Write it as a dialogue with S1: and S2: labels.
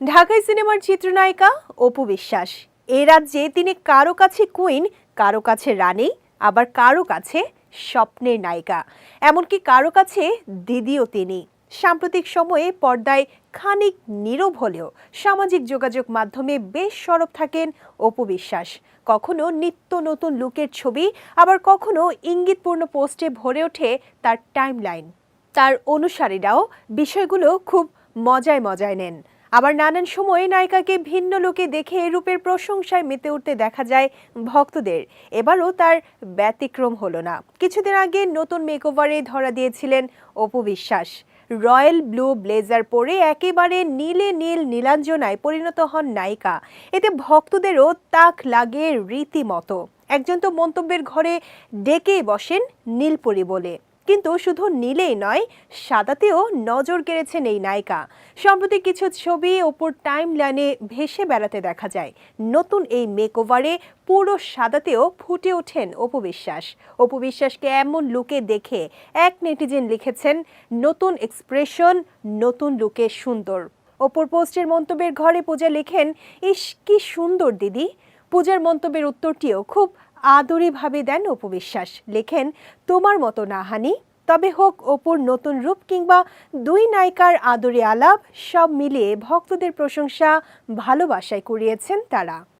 S1: ঢাকাই সিনেমার চিত্রনায়িকা অপু বিশ্বাস। এ রাজ্যে তিনি কারও কাছে কুইন, কারও কাছে রানী, আবার কারও কাছে স্বপ্নের নায়িকা। এমনকি কারও কাছে দিদিও তিনি। সাম্প্রতিক সময়ে পর্দায় খানিক নীরব হলেও সামাজিক যোগাযোগ মাধ্যমে বেশ সরব থাকেন অপু বিশ্বাস। কখনো নিত্য নতুন লুকের ছবি, আবার কখনো ইঙ্গিতপূর্ণ পোস্টে ভরে ওঠে তার টাইমলাইন। তার অনুসারীরাও বিষয়গুলো খুব মজায় মজায় নেন। আবার নানান সময়ে নায়িকাকে ভিন্ন লোকে দেখে রূপের প্রশংসায় মেতে উঠতে দেখা যায় ভক্তদের। এবারও তার ব্যতিক্রম হলো না। কিছুদিন আগে নতুন মেকওভারে ধরা দিয়েছিলেন Apu Biswas. Royal blue blazer পরে একেবারে নীলে নীল নীলাঞ্জনায় পরিণত হন নায়িকা। এতে ভক্তদেরও তাক লাগে রীতিমতো। একজন তো মন্তব্যের ঘরে ডেকেই বসেন নীলপরি বলে। কিন্তু শুধু নীলেই নয়, সাদাতেও নজর কেড়েছেন এই নায়িকা। সম্প্রতি কিছু ছবি ওপর টাইম লাইনে ভেসে বেড়াতে দেখা যায়। নতুন এই মেকওভারে পুরো সাদাতেও ফুটে ওঠেন অপু বিশ্বাস। অপু বিশ্বাসকে এমন লুকে দেখে এক নেটিজেন লিখেছেন, নতুন এক্সপ্রেশন, নতুন লুকে সুন্দর। অপর পোস্টের মন্তব্যের ঘরে পূজা লেখেন, ইস, কি সুন্দর দিদি। পূজার মন্তব্যের উত্তরটিও খুব আদরিভাবে দেন অপু বিশ্বাস। লেখেন, তোমার মতো না হানি তবে হোক, অপুর নতুন রূপ কিংবা দুই নায়িকার আদরে আলাপ, সব মিলিয়ে ভক্তদের প্রশংসা ভালোবাসায় কুড়িয়েছেন তারা।